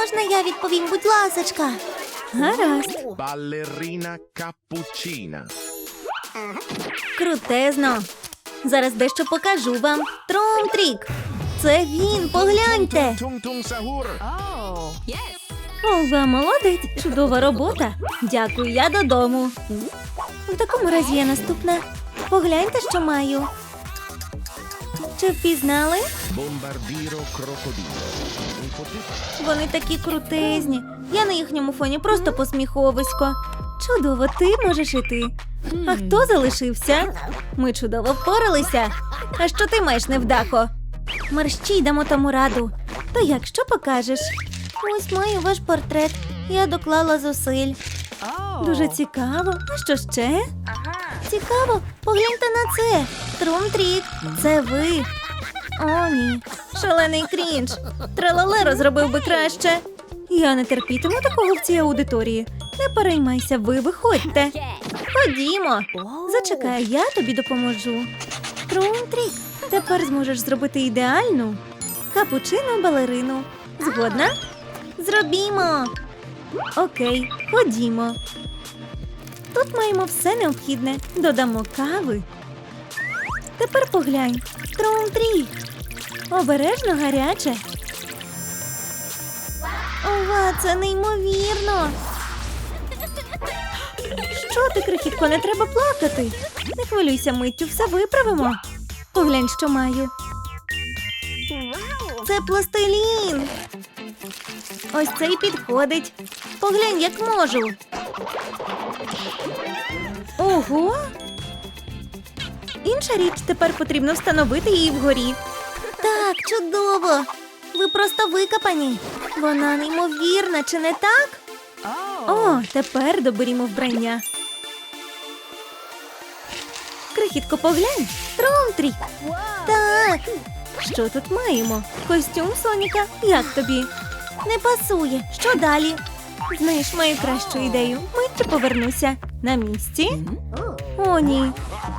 можна я відповім, будь ласочка? Гаразд. Ballerina cappuccina. Крутезно. Зараз дещо покажу вам. Трум-трік. Це він, погляньте. Tung sahur. Ова, молодець, чудова робота. Дякую, я додому. У такому разі я наступна. Погляньте, що маю. Чи впізнали? Bombardiro crocodilo. Вони такі крутезні. Я на їхньому фоні просто посміховисько. Чудово, ти можеш іти. А хто залишився? Ми чудово впоралися. А що ти маєш невдахо? Мерщій дамо тому раду. То як що покажеш? Ось маю ваш портрет. Я доклала зусиль. Дуже цікаво. А що ще? Цікаво, погляньте на це. Трум-трік, це ви. О, ні. Шалений крінж. Тралалеро зробив би краще. Я не терпітиму такого в цій аудиторії. Не переймайся, ви виходьте. Ходімо. Зачекай, я тобі допоможу. Трум-трік, тепер зможеш зробити ідеальну капучино балерину. Згодна? Зробімо. Окей, ходімо. Тут маємо все необхідне. Додамо кави. Тепер поглянь. Трум-трік. Обережно гаряче. Ова, це неймовірно. Що ти, крихітко, не треба плакати. Не хвилюйся миттю, все виправимо. Поглянь, що маю. Це пластилін. Ось цей підходить. Поглянь, як можу. Ого. Інша річ тепер потрібно встановити її вгорі. Так, чудово. Ви просто викопані. Вона неймовірна, чи не так? О, тепер доберімо вбрання. Крихітко, поглянь. Тромтрік. Так. Що тут маємо? Костюм Соніка. Як тобі? Не пасує. Що далі? Знаєш, маю кращу ідею. Миттю повернуся. На місці? О, ні.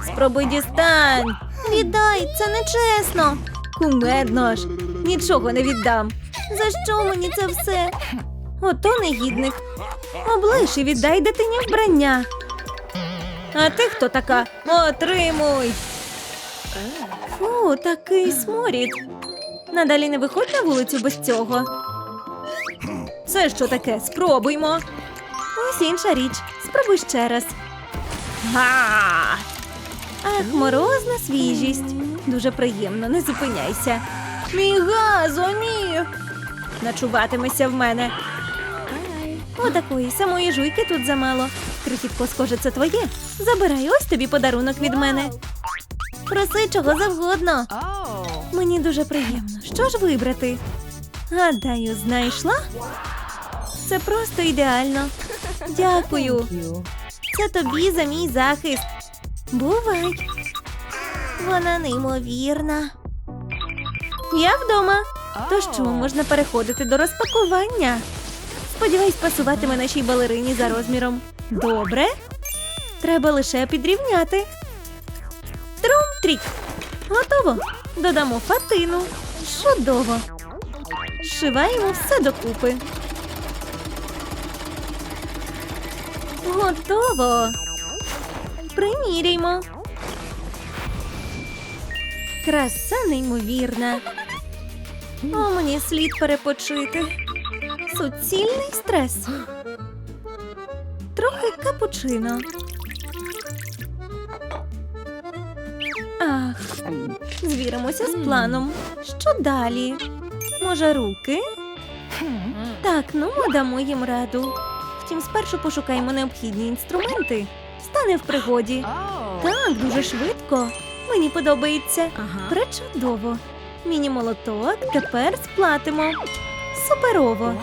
Спробуй дістань. Віддай, це нечесно. Кумедно ж. Нічого не віддам. За що мені це все? Ото негідник. Облиш і віддай дитині вбрання. А ти хто така? Отримуй. Фу, такий сморід. Надалі не виходь на вулицю без цього. Це що таке? Спробуймо. Ось інша річ. Спробуй ще раз. Га! Ах, морозна свіжість. Дуже приємно, не зупиняйся. Мій газо, ні. Начуватимешся в мене. Отакої самої жуйки тут замало. Крихітко, схоже, це твоє. Забирай ось тобі подарунок від мене. Проси чого завгодно. Мені дуже приємно. Що ж вибрати? Гадаю, знайшла? Це просто ідеально. Дякую. Це тобі за мій захист. Бувай. Вона неймовірна. Я вдома. То що, можна переходити до розпакування? Сподіваюсь, пасуватиме нашій балерині за розміром. Добре. Треба лише підрівняти. Трум-трік. Готово. Додамо фатину. Чудово. Зшиваємо все докупи. Готово. Приміряймо. Краса неймовірна. О, мені слід перепочити. Суцільний стрес. Трохи капучино. Ах, звіримося з планом. Що далі? Може, руки? Так, ну дамо їм раду. Втім, спершу пошукаємо необхідні інструменти. Стане в пригоді. Так, дуже швидко. Мені подобається. Пречудово. Міні-молоток тепер сплатимо. Суперово.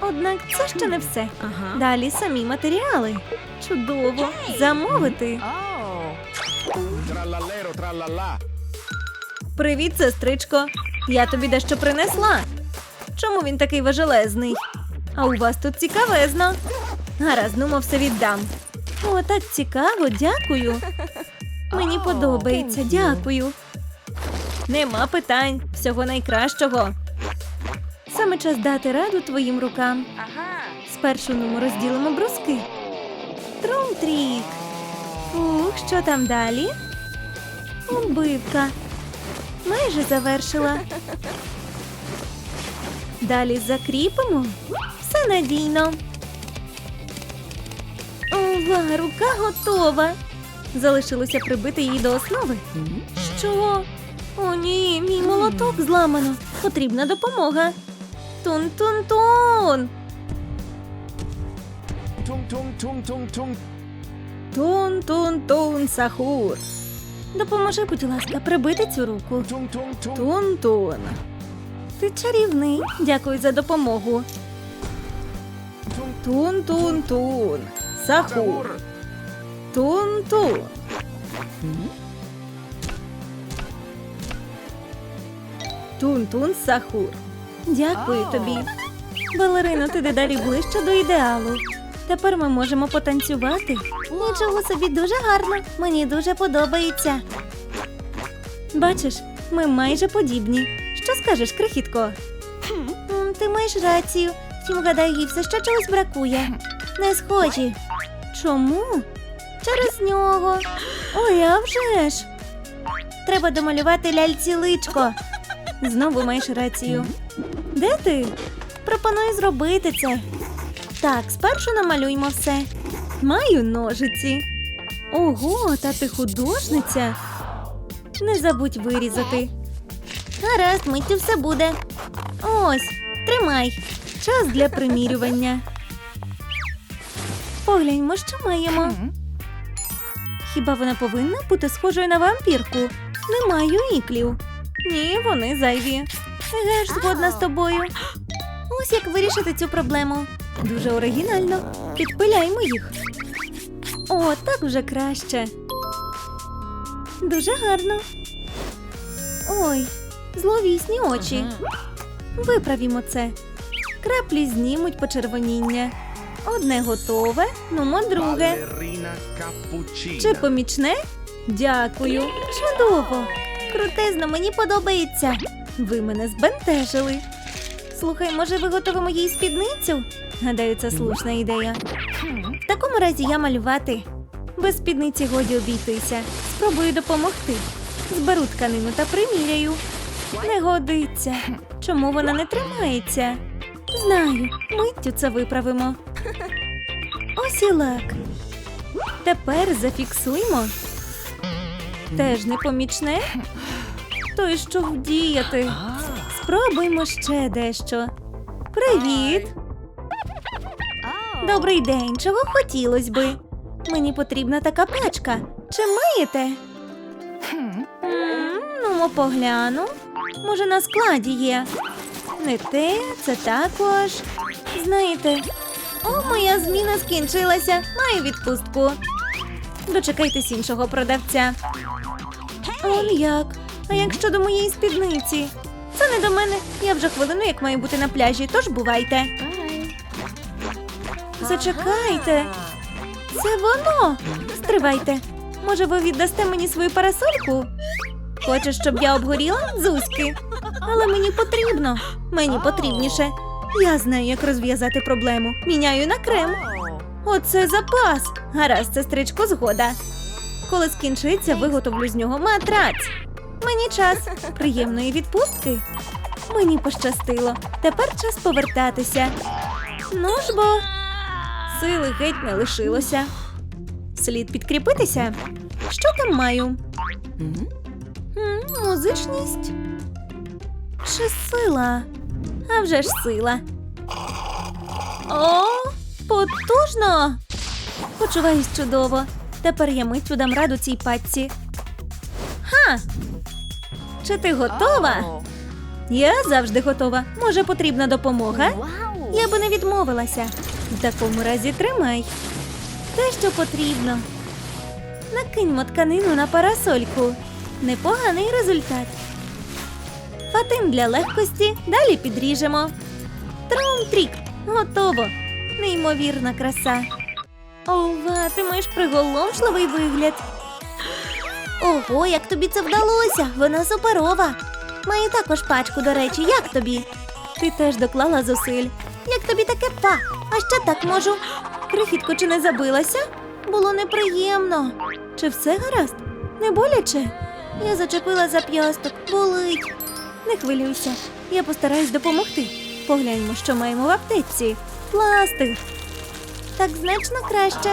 Однак це ще не все. Далі самі матеріали. Чудово. Замовити. Trallallero trallallà. Привіт, сестричко. Я тобі дещо принесла. Чому він такий важелезний? А у вас тут цікавезно. Гаразд, ну, все віддам. О, так цікаво, дякую. Мені подобається, дякую. Нема питань. Всього найкращого. Саме час дати раду твоїм рукам. Спершу ну, розділимо бруски. Трум-трік. Ух, що там далі? Оббивка. Майже завершила. Далі закріпимо. Все надійно. Ова, рука готова. Залишилося прибити її до основи. Що? О, ні, мій молоток зламано. Потрібна допомога. Тун-тун-тун. Tung, Тун-тун-тун, сахур. Допоможи, будь ласка, прибити цю руку. Тун-тун. Ти чарівний. Дякую за допомогу. Тун-тун-тун. Сахур. Тун-тун. Тун-тун сахур. Дякую тобі. Балерино, ти дедалі ближче до ідеалу. Тепер ми можемо потанцювати. Нічого собі дуже гарно. Мені дуже подобається. Бачиш, ми майже подібні. Що скажеш, крихітко? Ти маєш рацію. Втім, гадаю, їй все ще чогось бракує. Не схожі. Чому? Через нього. Ой, а вже ж. Треба домалювати ляльці личко. Знову маєш рацію. Де ти? Пропоную зробити це. Так, спершу намалюймо все. Маю ножиці. Ого, та ти художниця. Не забудь вирізати. Гаразд, миттю все буде. Ось, тримай. Час для примірювання. Погляньмо, що маємо. Хіба вона повинна бути схожою на вампірку? Не маю іклів. Ні, вони зайві. Еге ж згодна з тобою. Ось як вирішити цю проблему. Дуже оригінально. Підпиляймо їх. О, так вже краще. Дуже гарно. Ой, зловісні очі. Виправімо це. Краплі знімуть почервоніння. Одне готове, нумо друге. Чи помічне? Дякую. Чудово. Крутезно, мені подобається. Ви мене збентежили. Слухай, може, виготовимо їй спідницю? Гадаю, це слушна ідея. В такому разі я малювати. Без спідниці годі обійтися. Спробую допомогти. Зберу тканину та приміряю. Не годиться. Чому вона не тримається? Знаю, миттю це виправимо. Ось і лак. Тепер зафіксуємо. Теж непомічне? То й що вдіяти? Спробуймо ще дещо. Привіт! Добрий день, чого хотілось би? Мені потрібна така пачка. Чи маєте? Ну, погляну. Може, на складі є. Не те, це також. Знаєте, о, моя зміна скінчилася. Маю відпустку. Дочекайтесь іншого продавця. Он як? А як щодо моєї спідниці? Це не до мене. Я вже хвилину як маю бути на пляжі, тож бувайте. Зачекайте. Це воно. Стривайте. Може, ви віддасте мені свою парасольку? Хочеш, щоб я обгоріла? Зузьки. Але мені потрібно. Мені потрібніше. Я знаю, як розв'язати проблему. Міняю на крем. Оце запас. Гаразд, сестричко, згода. Коли скінчиться, виготовлю з нього матрац. Мені час приємної відпустки. Мені пощастило. Тепер час повертатися. Ну ж бо, сили геть не лишилося. Слід підкріпитися. Що там маю? М, Музичність? Чи сила? А вже ж сила. О, потужно! Почуваюсь чудово. Тепер я миттю дам раду цій патці. Ха! Чи ти готова? Я завжди готова. Може, потрібна допомога? Я би не відмовилася. В такому разі тримай. Те, що потрібно. Накиньмо тканину на парасольку. Непоганий результат. Фатин для легкості. Далі підріжемо. Трум-трік. Готово. Неймовірна краса. Ова, ти маєш приголомшливий вигляд. Ого, як тобі це вдалося? Вона суперова. Маю також пачку, до речі, як тобі? Ти теж доклала зусиль. Як тобі таке па? А ще так можу. Крихітко, чи не забилася? Було неприємно. Чи все гаразд? Не боляче? Я зачепила зап'ясток, болить. Не хвилюйся, я постараюсь допомогти. Погляньмо, що маємо в аптеці. Пластир. Так значно краще.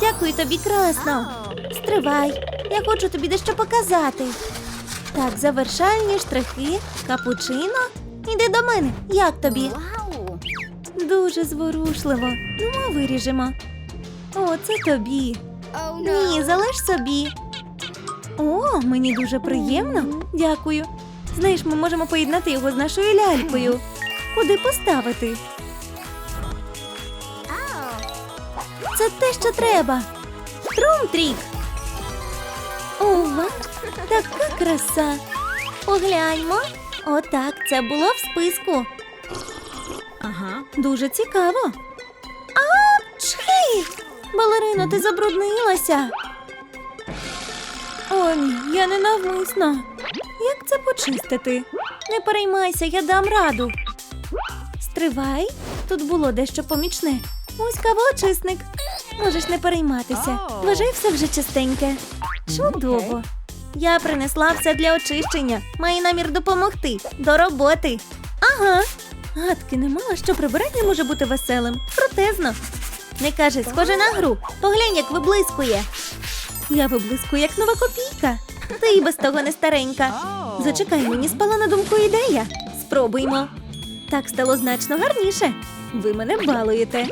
Дякую тобі, красно. Стривай, я хочу тобі дещо показати. Так, завершальні штрихи, капучино. Іди до мене. Як тобі? Дуже зворушливо. Ну, ми виріжемо. О, це тобі. Ні, залиш собі. О, мені дуже приємно. Дякую. Знаєш, ми можемо поєднати його з нашою лялькою. Куди поставити? Це те, що треба. Трум-трік. Ова, така краса. Погляньмо. Отак, це було в списку. Дуже цікаво. А, чхи! Балерино, ти забруднилася. О, ні, я не навмисно. Як це почистити? Не переймайся, я дам раду. Стривай, тут було дещо помічне. Ось кавоочисник. Можеш не перейматися. Вважай все вже чистеньке. Чудово. Я принесла все для очищення. Маю намір допомогти. До роботи. Ага. Гадки не мала, що прибирання може бути веселим. Крутезно. Не кажи, схоже на гру. Поглянь, як виблискує. Я виблискую, як нова копійка. Та і без того не старенька. Зачекай, мені спала на думку ідея. Спробуймо. Так стало значно гарніше. Ви мене балуєте.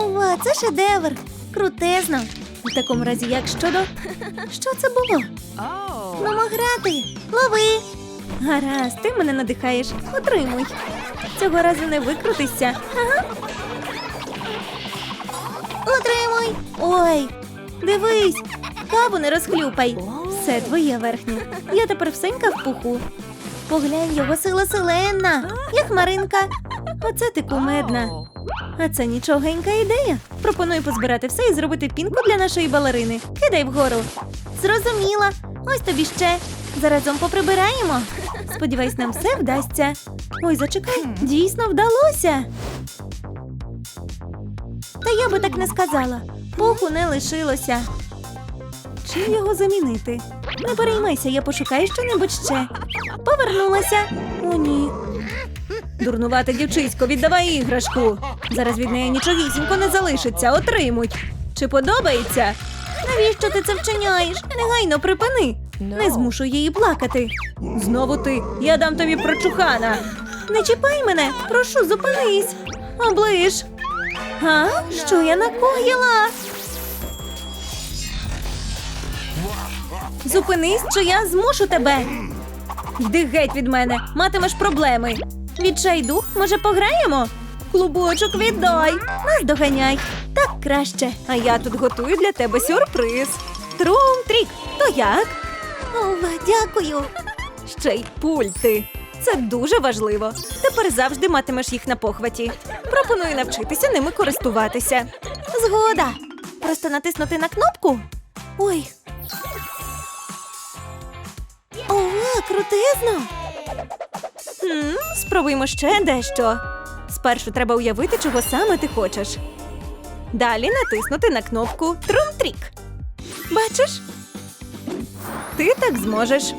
Ова, це шедевр. Крутезно. У такому разі, як щодо. Що це було? Мамо грати. Лови. Гаразд, ти мене надихаєш. Отримуй. Цього разу не викрутися. Ага. Отримуй. Ой, дивись. Каву не розхлюпай. Все твоє верхнє. Я тепер всенька в пуху. Поглянь, його сила селенна, як Маринка. Оце ти кумедна. А це нічогенька ідея. Пропоную позбирати все і зробити пінку для нашої балерини. Кидай вгору. Зрозуміла. Ось тобі ще. Заразом поприбираємо. Сподіваюсь, нам все вдасться. Ой, зачекай, дійсно вдалося. Та я би так не сказала. Пуху не лишилося. Чим його замінити? Не переймайся, я пошукаю щонебудь ще. Повернулася. О, ні. Дурнувате дівчисько, віддавай іграшку. Зараз від неї нічогісінько не залишиться. Отримуй. Чи подобається? Навіщо ти це вчиняєш? Негайно припини. Не змушу її плакати. Знову ти. Я дам тобі прочухана. Не чіпай мене, прошу, зупинись. Оближ. А? Що я накоїла? Зупинись, чи я змушу тебе. Йди геть від мене, матимеш проблеми. Відчайдух, може, пограємо? Клубочок віддай, нас доганяй. Так краще. А я тут готую для тебе сюрприз. Трум-трік, то як? Ова, дякую. Ще й пульти. Це дуже важливо. Тепер завжди матимеш їх на похваті. Пропоную навчитися ними користуватися. Згода. Просто натиснути на кнопку. Ой. Ова, крутизно. М, спробуємо ще дещо. Спершу треба уявити, чого саме ти хочеш. Далі натиснути на кнопку Трум-трік. Бачиш? Ти так зможеш.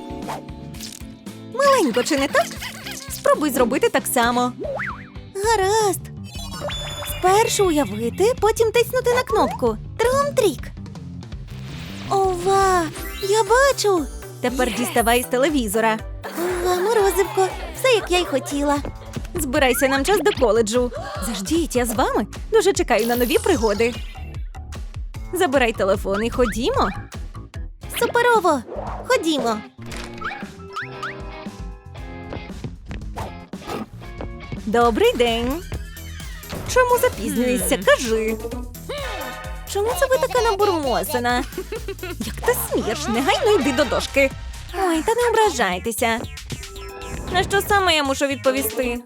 Маленько, чи не так? Спробуй зробити так само. Гаразд. Спершу уявити, потім тиснути на кнопку Трум-трік. Ова, я бачу. Тепер діставай з телевізора. Ова, морозивко, все як я й хотіла. Збирайся нам час до коледжу. Заждіть, я з вами. Дуже чекаю на нові пригоди. Забирай телефон і ходімо. Суперово! Ходімо. Добрий день. Чому запізнюєшся? Кажи. Чому це ви така набурмосена? Як ти смієш? Негайно йди до дошки. Ой, та не ображайтеся. На що саме я мушу відповісти?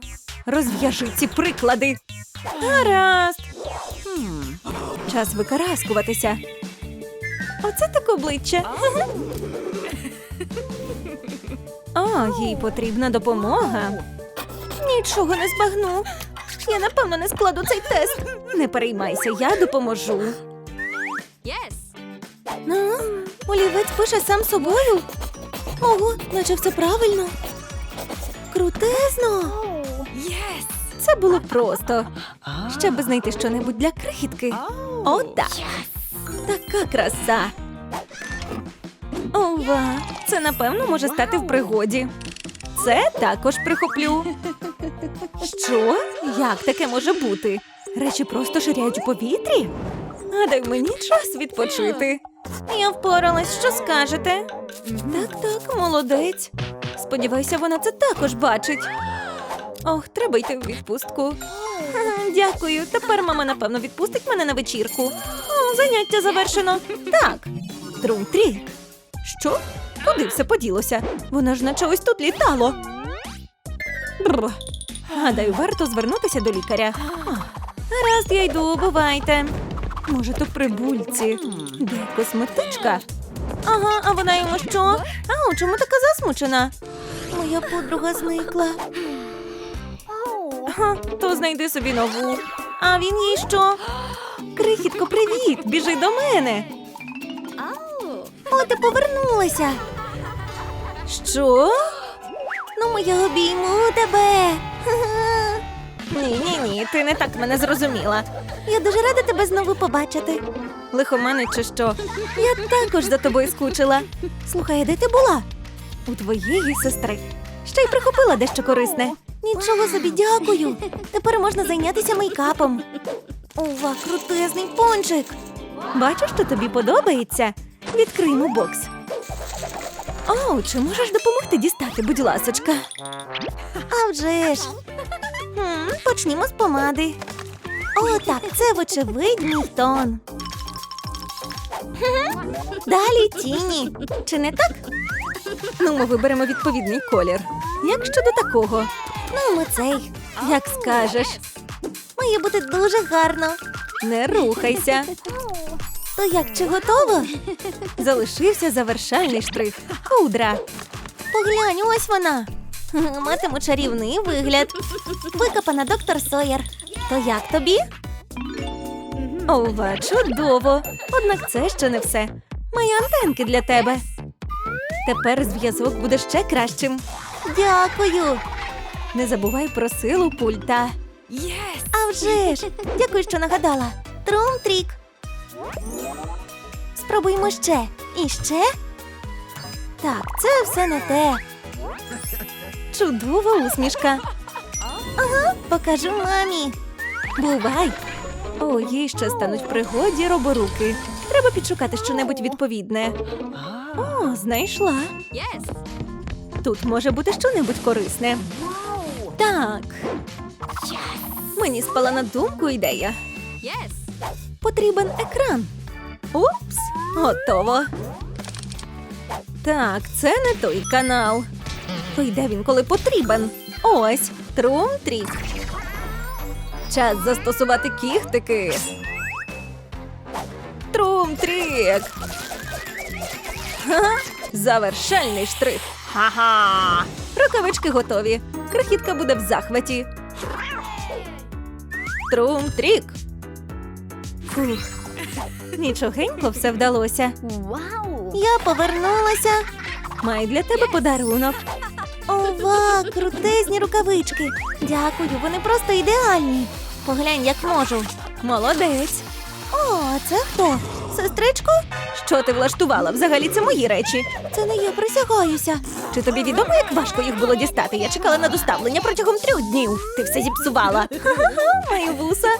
Розв'яжи ці приклади. Гаразд. Хм. Час викараскуватися. Оце так обличчя. О, їй потрібна допомога. Нічого не збагну. Я напевно не складу цей тест. Не переймайся, я допоможу. Yes. Ну, олівець пише сам собою. Ого, наче все правильно. Крутезно. Це було просто. Ще би знайти щонебудь для крихітки. Отак. Така краса. Ова, це напевно може стати в пригоді. Це також прихоплю. Що? Як таке може бути? Речі просто ширяють у повітрі? Гадай, мені час відпочити. Я впоралась, що скажете? Так, так, молодець. Сподіваюся, вона це також бачить. Ох, треба йти у відпустку. Дякую. Тепер мама, напевно, відпустить мене на вечірку. О, заняття завершено. Так. Трум-трік. Що? Куди все поділося? Воно ж наче ось тут літало. Бррр. Гадаю, варто звернутися до лікаря. Гаразд, я йду, бувайте. Може, то при бульці. Де косметичка? Ага, а вона йому що? А, чому така засмучена? Моя подруга зникла. Ага, то знайди собі нову. А він їй що? Крихітко, привіт! Біжи до мене. О, ти повернулася. Що? Ну, моя обійму тебе. Ні, ні, ні, ти не так мене зрозуміла. Я дуже рада тебе знову побачити. Лихомани чи що? Я також за тобою скучила. Слухай, де ти була? У твоєї сестри. Ще й прихопила дещо корисне. Нічого собі дякую. Тепер можна зайнятися мейкапом. Ова, крутезний пончик. Бачу, що тобі подобається. Відкриємо бокс. О, чи можеш допомогти дістати, будь ласочка? А вже ж. Хм, почнімо з помади. О, так, це вочевидний тон. Далі тіні. Чи не так? Ну, ми виберемо відповідний колір. Як щодо такого? Ну, ми цей. Як скажеш. Має бути дуже гарно. Не рухайся. То як чи готово? Залишився завершальний штрих. Пудра. Поглянь, ось вона. Матиму чарівний вигляд. Викопана доктор Сойер. То як тобі? Ова, чудово. Однак це ще не все. Мої антенки для тебе. Тепер зв'язок буде ще кращим. Дякую. Не забувай про силу пульта. Yes. А вже ж! Дякую, що нагадала. Трум-трік. Спробуємо ще. І ще. Так, це все не те. Чудова усмішка. Ага, покажу мамі. Бувай. О, їй ще стануть в пригоді роборуки. Треба підшукати щонебудь відповідне. О, знайшла. Yes. Тут може бути щонебудь корисне. Так. Мені спала на думку ідея. Потрібен екран. Упс, готово. Так, це не той канал. То йде він, коли потрібен. Ось, трум-трік. Час застосувати кіхтики. Трум-трік. Завершальний штрих. Ха-ха. Рукавички готові. Крихітка буде в захваті. Трум-трік. Фух. Нічогенько все вдалося. Wow. Я повернулася. Маю для тебе подарунок. Ова, крутезні рукавички. Дякую, вони просто ідеальні. Поглянь, як можу. Молодець. О, а це хто? Сестричко? Що ти влаштувала? Взагалі це мої речі. Це не я присягаюся. Чи тобі відомо, як важко їх було дістати? Я чекала на доставлення протягом трьох днів. Ти все зіпсувала. Ха-ха-ха, мої вуса.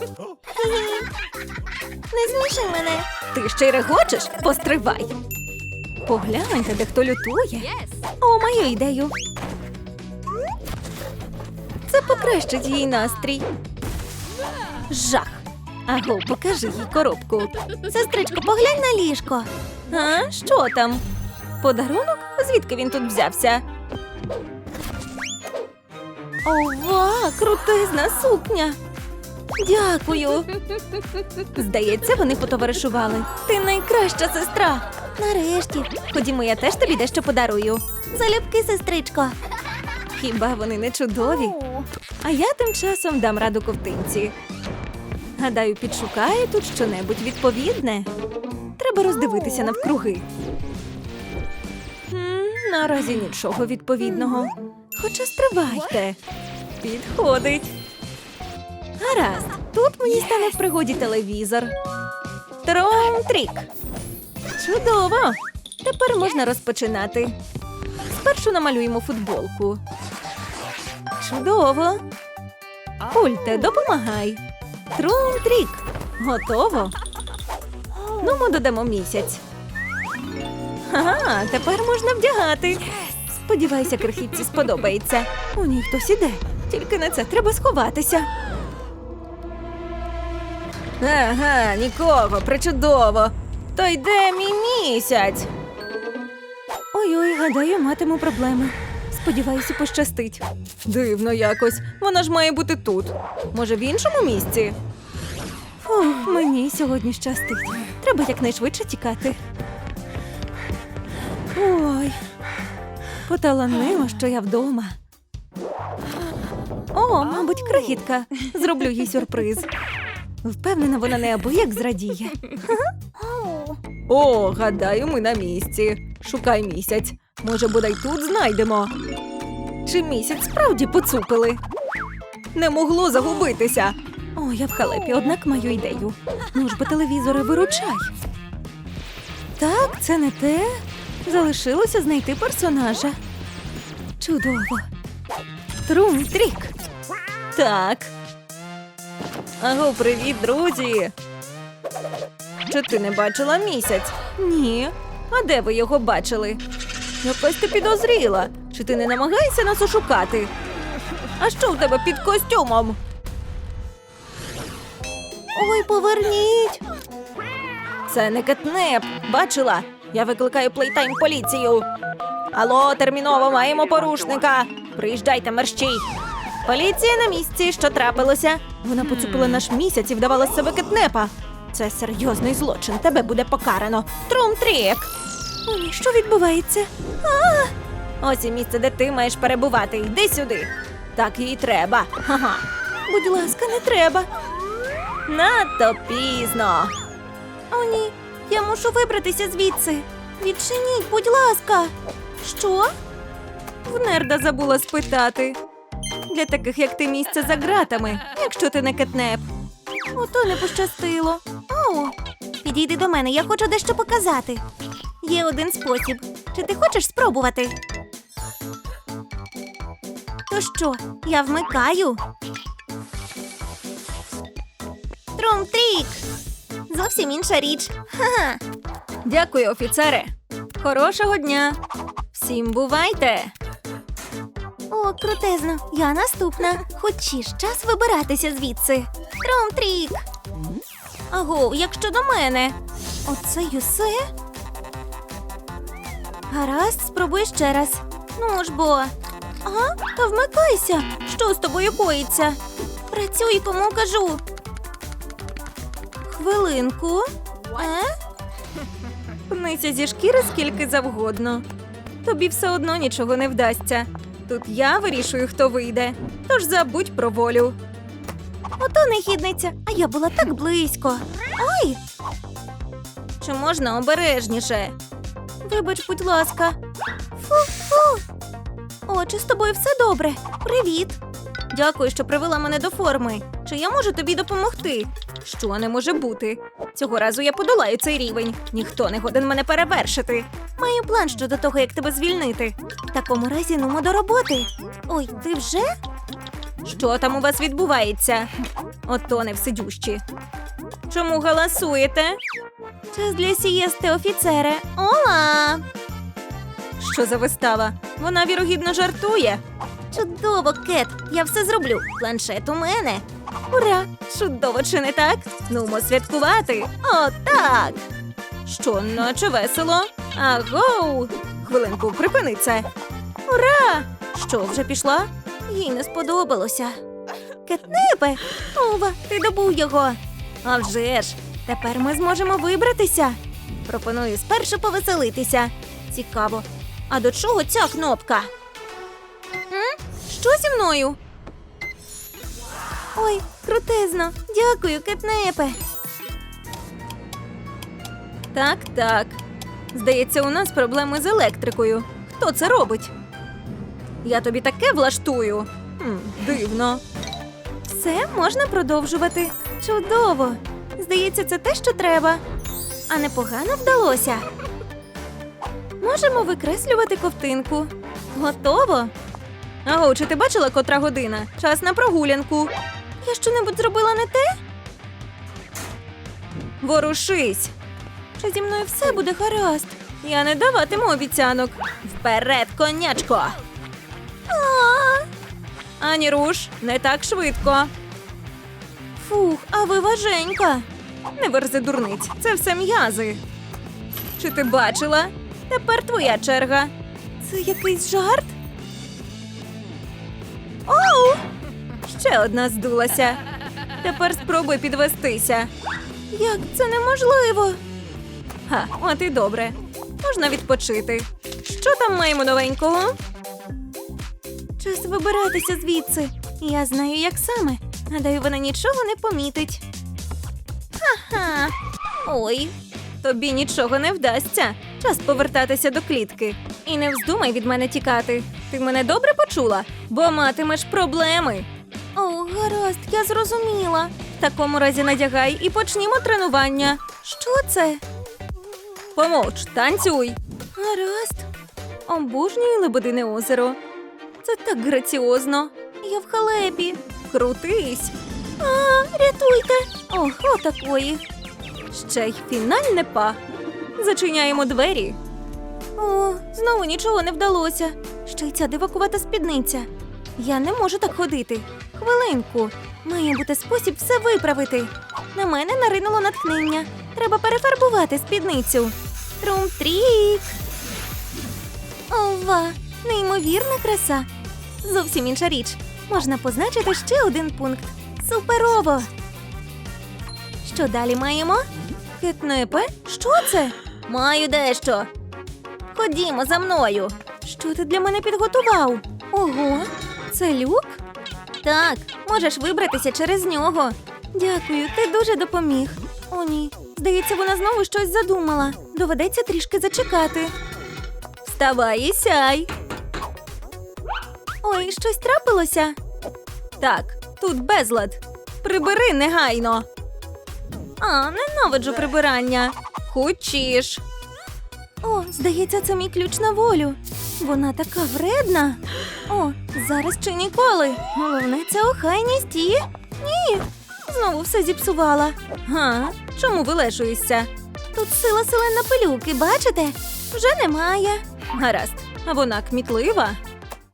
Не змішай мене. Ти ще й регочеш? Постривай. Погляньте, де хто лютує. О, маю ідею. Це покращить їй настрій. Жах. Аго, покажи їй коробку. Сестричко, поглянь на ліжко. А, що там? Подарунок? Звідки він тут взявся? Ова, крутизна сукня. Дякую. Здається, вони потоваришували. Ти найкраща сестра. Нарешті. Ходімо, я теж тобі дещо подарую. Залюбки, сестричко. Хіба вони не чудові? А я тим часом дам раду ковтинці. Гадаю, підшукаю тут щонебудь відповідне. Треба роздивитися навкруги. Наразі нічого відповідного. Хоча стривайте. Підходить. Гаразд, тут мені стане в пригоді телевізор. Тром-трік. Чудово! Тепер можна розпочинати. Спершу намалюємо футболку. Чудово. Пульте, допомагай. Трум-трік. Готово. Ну, ми додамо місяць. Ага, тепер можна вдягати. Сподіваюся, крихітці сподобається. У ній хтось іде. Тільки на це треба сховатися. Ага, нікого, причудово. То йде мій місяць. Ой-ой, гадаю, матиму проблеми. Сподіваюся, пощастить. Дивно якось. Вона ж має бути тут. Може, в іншому місці? Фух, мені сьогодні щастить. Треба якнайшвидше тікати. Ой, поталанило, що я вдома. О, мабуть, крихітка. Зроблю їй сюрприз. Впевнена, вона неабияк зрадіє. О, гадаю, ми на місці. Шукай місяць. Може, бодай тут знайдемо. Чи місяць справді поцупили? Не могло загубитися. О, я в халепі, однак маю ідею. Ну ж бо телевізори виручай. Так, це не те. Залишилося знайти персонажа. Чудово. Трум-трік. Так. Аго, привіт, друзі. Чи ти не бачила місяць? Ні. А де ви його бачили? Якось ти підозріла. Чи ти не намагаєшся нас ошукати? А що в тебе під костюмом? Ой, поверніть. Це не кетнеп. Бачила? Я викликаю плейтайм поліцію. Алло, терміново маємо порушника. Приїжджайте мерщій. Поліція на місці, що трапилося? Вона поцупила наш місяць і вдавала з себе кетнепа. Це серйозний злочин. Тебе буде покарано. Трум-трік. О, ні, що відбувається? А! Ось і місце, де ти маєш перебувати. Йди сюди. Так їй треба. Ха-ха. Будь ласка, не треба. Надто пізно. О, ні. Я мушу вибратися звідси. Відчиніть, будь ласка. Що? В нерда забула спитати. Для таких, як ти, місце за ґратами, якщо ти не кетнеп. Ото не пощастило. О, підійди до мене, я хочу дещо показати. Є один спосіб. Чи ти хочеш спробувати? То що, я вмикаю? Трум-трік! Зовсім інша річ. Ха-ха. Дякую, офіцере. Хорошого дня. Всім бувайте. О, крутезно. Я наступна. Хочеш час вибиратися звідси. Трум-трік. Аго, як щодо мене? Оце й усе? Гаразд, спробуй ще раз. Ну ж бо. Ага, та вмикайся. Що з тобою коїться? Працюй, кому кажу. Хвилинку. Е? Пнися зі шкіри скільки завгодно. Тобі все одно нічого не вдасться. Тут я вирішую, хто вийде. Тож забудь про волю. Ото нехідниця, а я була так близько. Ой! Чи можна обережніше? Вибач, будь ласка. Фу-фу. О, з тобою все добре? Привіт. Дякую, що привела мене до форми. Чи я можу тобі допомогти? Що не може бути? Цього разу я подолаю цей рівень. Ніхто не годен мене перевершити. Маю план щодо того, як тебе звільнити. В такому разі нумо до роботи. Ой, ти вже? Що там у вас відбувається? Ото не всидющі. Чому галасуєте? Час для сієсти, офіцере. Ола! Що за вистава? Вона вірогідно жартує. Чудово, Кет, я все зроблю. Планшет у мене. Ура! Чудово, чи не так? Нумо святкувати. О, так. Що, наче весело? Агоу! Хвилинку, припини це. Ура! Що, вже пішла? Їй не сподобалося. Кетнепе! Ова, ти добув його. А вже ж, тепер ми зможемо вибратися. Пропоную спершу повеселитися. Цікаво. А до чого ця кнопка? М? Що зі мною? Ой, крутезно. Дякую, кетнепе. Так, так. Здається, у нас проблеми з електрикою. Хто це робить? Я тобі таке влаштую. Хм, дивно. Все, можна продовжувати. Чудово. Здається, це те, що треба. А непогано вдалося. Можемо викреслювати ковтинку. Готово. Аго, чи ти бачила, котра година? Час на прогулянку. Я що-небудь зробила не те? Ворушись. Чи зі мною все буде гаразд? Я не даватиму обіцянок. Вперед, конячко. Ані руш, не так швидко. Фух, а ви важенька. Не верзи дурниць, це все м'язи. Чи ти бачила? Тепер твоя черга. Це якийсь жарт? Оу! Ще одна здулася. Тепер спробуй підвестися. Як це неможливо? Ха, от і добре. Можна відпочити. Що там маємо новенького? Час вибиратися звідси. Я знаю, як саме. Гадаю, вона нічого не помітить. Ха-ха. Ой, тобі нічого не вдасться. Час повертатися до клітки. І не вздумай від мене тікати. Ти мене добре почула, бо матимеш проблеми. О, гаразд, я зрозуміла. В такому разі надягай і почнімо тренування. Що це? Помовч, танцюй. Гаразд. Обожнюю Лебедине озеро. Це так граціозно. Я в халепі. Крутись. А, рятуйте. Ох, отакої. Ще й фінальне па. Зачиняємо двері. О, знову нічого не вдалося. Ще й ця дивакувата спідниця. Я не можу так ходити. Хвилинку. Має бути спосіб все виправити. На мене наринуло натхнення. Треба перефарбувати спідницю. Трум-трік. Ова, неймовірна краса. Зовсім інша річ. Можна позначити ще один пункт. Суперово. Що далі маємо? Кетнепе? Що це? Маю дещо. Ходімо за мною. Що ти для мене підготував? Ого, це люк? Так, можеш вибратися через нього. Дякую, ти дуже допоміг. О, ні. Здається, вона знову щось задумала. Доведеться трішки зачекати. Вставай і сяй. Ой, щось трапилося. Так, тут безлад. Прибери негайно. А, ненавиджу прибирання. Хочеш. О, здається, це мій ключ на волю. Вона така вредна. О, зараз чи ніколи. Головне, це охайність і... Ні. Знову все зіпсувала. Га, чому вилежуєшся? Тут сила селена пилюки, бачите? Вже немає. Гаразд, а вона кмітлива.